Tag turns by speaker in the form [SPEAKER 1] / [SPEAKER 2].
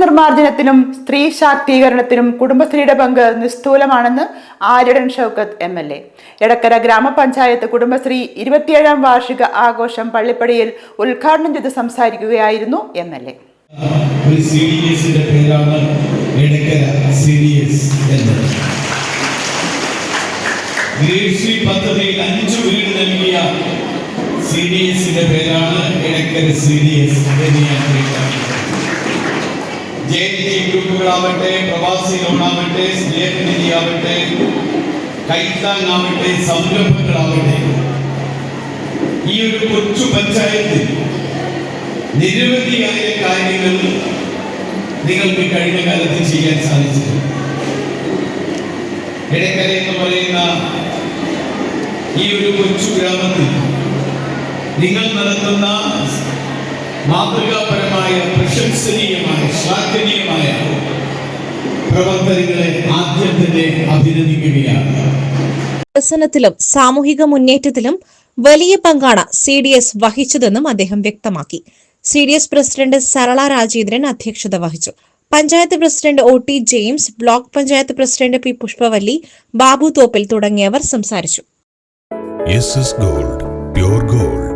[SPEAKER 1] നിർമ്മാർജനത്തിനും സ്ത്രീ ശാക്തീകരണത്തിനും കുടുംബശ്രീയുടെ പങ്ക് നിസ്തൂലമാണെന്ന് Aryadan Shoukath M L A. Edakkara ഗ്രാമപഞ്ചായത്ത് കുടുംബശ്രീ ഇരുപത്തിയേഴാം വാർഷിക ആഘോഷം പള്ളിപ്പടിയിൽ ഉദ്ഘാടനം ചെയ്ത് സംസാരിക്കുകയായിരുന്നു M L A.
[SPEAKER 2] C D എസിന്റെ പേരാണ് എടക്കര സി ഡി എസ് എന്ന്. ഞാൻ പ്രഖ്യാപിക്കുന്നു ജെ ജി ഗ്രൂപ്പുകളാവട്ടെ പ്രവാസി ലോണാവട്ടെ സ്നേഹനിധിയാവട്ടെ കൈത്താങ്ങാവട്ടെ സംരംഭങ്ങളാവട്ടെ ഈ ഒരു കൊച്ചു പഞ്ചായത്തിൽ നിരവധിയായ കാര്യങ്ങൾ നിങ്ങൾക്ക് കഴിഞ്ഞ കാലത്ത് ചെയ്യാൻ സാധിച്ചിട്ടുണ്ട്. ഇടക്കര എന്ന് പറയുന്ന ഈ ഒരു കൊച്ചു ഗ്രാമത്തിൽ നിങ്ങൾ നടത്തുന്ന മാതൃകാപരമായ പ്രശംസനീയമായ ശ്ലാഘനീയമായ പ്രവർത്തനങ്ങളെ ആദ്യം തന്നെ അഭിനന്ദിക്കുകയാണ്.
[SPEAKER 3] വികസനത്തിലും സാമൂഹിക മുന്നേറ്റത്തിലും വലിയ പങ്കാണ് സി ഡി എസ് വഹിച്ചതെന്നും അദ്ദേഹം വ്യക്തമാക്കി. C D S president Sarala Rajendran അധ്യക്ഷത വഹിച്ചു. Panchayat president O T James block panchayat president P Pushpavalli Babu Thoppil തുടങ്ങിയവർ സംസാരിച്ചു.
[SPEAKER 4] Gold pure gold